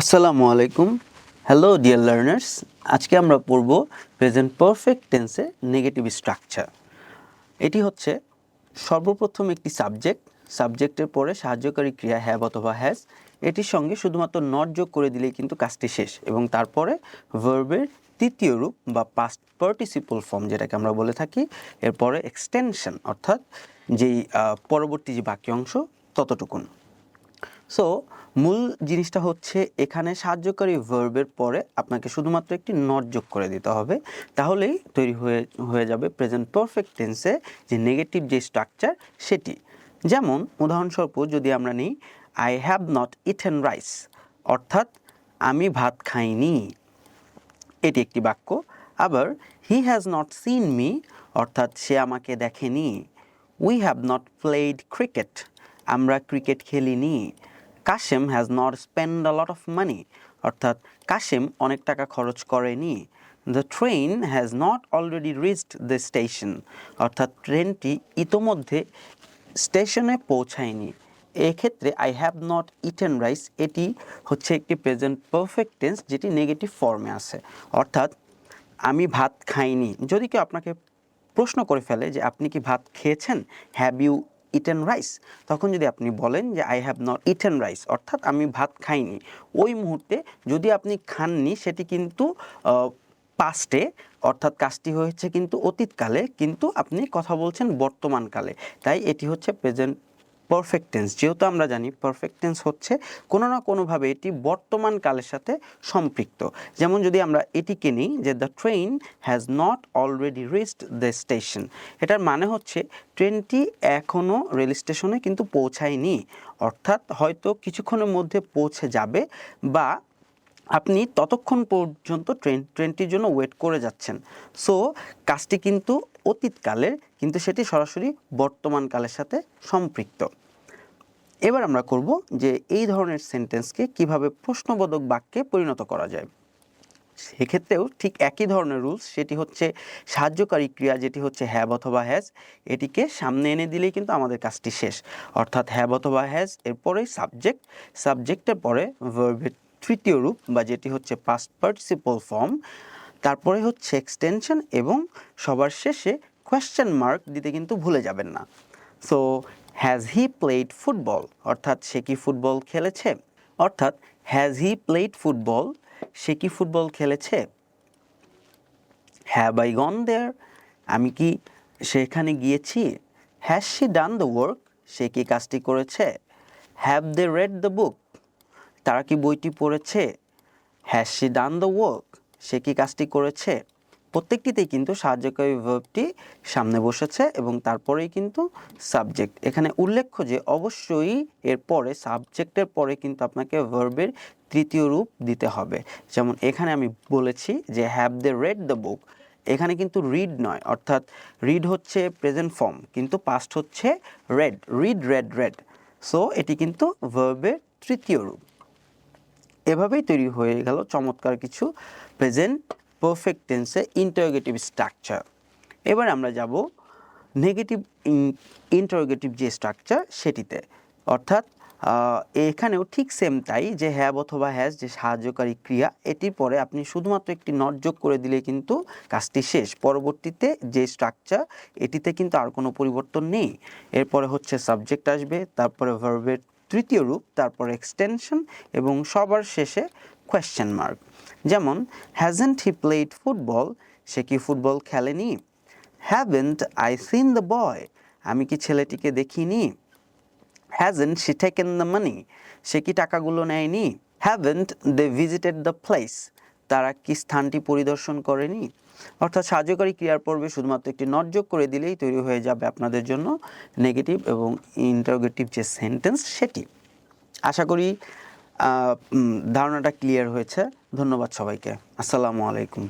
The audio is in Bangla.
আসসালামু আলাইকুম। হ্যালো ডিয়ার লার্নার্স আজকে আমরা পড়ব প্রেজেন্ট পারফেক্ট টেন্সে নেগেটিভ স্ট্রাকচার এটি হচ্ছে সর্বপ্রথম একটি সাবজেক্ট সাবজেক্টের পরে সাহায্যকারী ক্রিয়া হ্যাভ অথবা হ্যাজ এটির সঙ্গে শুধুমাত্র নট যোগ করে দিলেই কিন্তু কাজটি শেষ। এবং তারপরে ভার্বের তৃতীয় রূপ বা পাস্ট পার্টিসিপল ফর্ম যেটাকে আমরা বলে থাকি, এরপরে এক্সটেনশন অর্থাৎ যেই পরবর্তী যে বাকি অংশ, ততটুকুন। সো মূল জিনিসটা হচ্ছে এখানে সাহায্যকারী ভার্বের পরে আপনাকে শুধুমাত্র একটি নট যোগ করে দিতে হবে। তাহলেই তৈরি হয়ে হয়ে যাবে প্রেজেন্ট পারফেক্ট টেন্সে যে নেগেটিভ যে স্ট্রাকচার সেটি। যেমন, উদাহরণস্বরূপ যদি আমরা নিই I have not eaten rice অর্থাৎ আমি ভাত খাইনি। এটি একটি বাক্য। আবার he has not seen me অর্থাৎ সে আমাকে দেখেনি। We have not played cricket আমরা cricket খেলিনি। Kashem has not spend a lot of money অর্থাৎ কাশেম অনেক টাকা খরচ করেনি। The train has not already reached the station অর্থাৎ ট্রেনটি ইতোমধ্যে স্টেশনে পৌঁছায়নি। এক্ষেত্রে I have not eaten rice এটি হচ্ছে একটি প্রেজেন্ট পারফেক্ট টেন্স যেটি নেগেটিভ ফর্মে আছে। অর্থাৎ আমি ভাত খাইনি। যদি কেউ আপনাকে প্রশ্ন করে ফেলে যে আপনি কি ভাত খেয়েছেন হ্যাভ ইউ ইটেন রাইস তখন যদি আপনি বলেন যে I have not eaten rice অর্থাৎ আমি ভাত খাইনি, ওই মুহূর্তে যদি আপনি খাননি, সেটি কিন্তু পাস্টে অর্থাৎ কাজটি হয়েছে কিন্তু অতীতকালে, কিন্তু আপনি কথা বলছেন বর্তমানকালে। তাই এটি হচ্ছে প্রেজেন্ট পারফেক্ট টেন্স যেহেতু আমরা জানি পারফেক্ট টেন্স হচ্ছে কোনো না কোনোভাবে এটি বর্তমান কালের সাথে সম্পৃক্ত। যেমন যদি আমরা এটিকে নিই যে the train has not already reached the station এটার মানে হচ্ছে ট্রেনটি এখনও রেল স্টেশনে কিন্তু পৌঁছায়নি, অর্থাৎ হয়তো কিছুক্ষণের মধ্যে পৌঁছে যাবে বা আপনি ততক্ষণ পর্যন্ত ট্রেন, ট্রেনটির জন্য ওয়েট করে যাচ্ছেন। সো কাজটি কিন্তু অতীতকালের, কিন্তু সেটি সরাসরি বর্তমান কালের সাথে সম্পৃক্ত। এবার আমরা করব যে এই ধরনের সেন্টেন্সকে কীভাবে প্রশ্নবোধক বাক্যে পরিণত করা যায়। সেক্ষেত্রেও ঠিক একই ধরনের রুলস সেটি হচ্ছে সাহায্যকারী ক্রিয়া, যেটি হচ্ছে হ্যাব অথবা হ্যাজ এটিকে সামনে এনে দিলেই কিন্তু আমাদের কাজটি শেষ। অর্থাৎ হ্যাব অথবা হ্যাজ এরপরেই সাবজেক্ট সাবজেক্টের পরে ভার্বের তৃতীয় রূপ বা যেটি হচ্ছে পাস্ট পার্টিসিপল ফর্ম তারপরে হচ্ছে এক্সটেনশন এবং সবার শেষে কোয়েশ্চেন মার্ক দিতে কিন্তু ভুলে যাবেন না। So has he played football অর্থাৎ সে কি ফুটবল খেলেছে? অর্থাৎ হ্যাজ হি প্লেড ফুটবল সে কি ফুটবল খেলেছে? হ্যাভ আই গন দেয়ার আমি কি সেখানে গিয়েছি? Has she done the work সে কি কাজটি করেছে? Have they read the book তারা কি বইটি পড়েছে? Has she done the work. সে কি কাজটি করেছে? প্রত্যেকটিতেই কিন্তু সাহায্যকারী ভার্বটি সামনে বসেছে এবং তারপরেই কিন্তু সাবজেক্ট। এখানে উল্লেখ্য যে, অবশ্যই এর পরে সাবজেক্টের পরে কিন্তু আপনাকে ভার্বের তৃতীয় রূপ দিতে হবে। যেমন এখানে আমি বলেছি যে have they read the book এখানে কিন্তু রিড নয়, অর্থাৎ রিড হচ্ছে প্রেজেন্ট ফর্ম কিন্তু পাস্ট হচ্ছে read read read read so এটি কিন্তু ভার্বের তৃতীয় রূপ। এভাবেই তৈরি হয়ে গেল চমৎকার কিছু প্রেজেন্ট পারফেক্ট টেন্সে ইন্টারোগেটিভ স্ট্রাকচার এবার আমরা যাব নেগেটিভ ইন্টারোগেটিভ যে স্ট্রাকচার সেটিতে। অর্থাৎ এখানেও ঠিক সেম তাই যে হ্যাব অথবা হ্যাজ যে সাহায্যকারী ক্রিয়া এটির পরে আপনি শুধুমাত্র একটি নট যোগ করে দিলে কিন্তু কাজটি শেষ। পরবর্তীতে যে স্ট্রাকচার এটিতে কিন্তু আর কোনো পরিবর্তন নেই। এরপরে হচ্ছে সাবজেক্ট আসবে, তারপরে ভার্বের তৃতীয় রূপ, তারপর এক্সটেনশন এবং সবার শেষে কোয়েশ্চেন মার্ক যেমন হ্যাজেন্ট হি প্লেড ফুটবল সে কি ফুটবল খেলেনি? Haven't I seen the boy আমি কি ছেলেটিকে দেখিনি? Hasn't she taken the money সে কি টাকাগুলো নেয়নি? Haven't they visited the place তারা কি স্থানটি পরিদর্শন করেনি? অর্থাৎ সাহায্যকারী ক্রিয়ার পর্বে শুধুমাত্র একটি নট যোগ করে দিলেই তৈরি হয়ে যাবে আপনাদের জন্য নেগেটিভ এবং ইন্টারোগেটিভ যে সেন্টেন্স সেটি। আশা করি ধারণাটা ক্লিয়ার হয়েছে। ধন্যবাদ সবাইকে। আসসালামু আলাইকুম।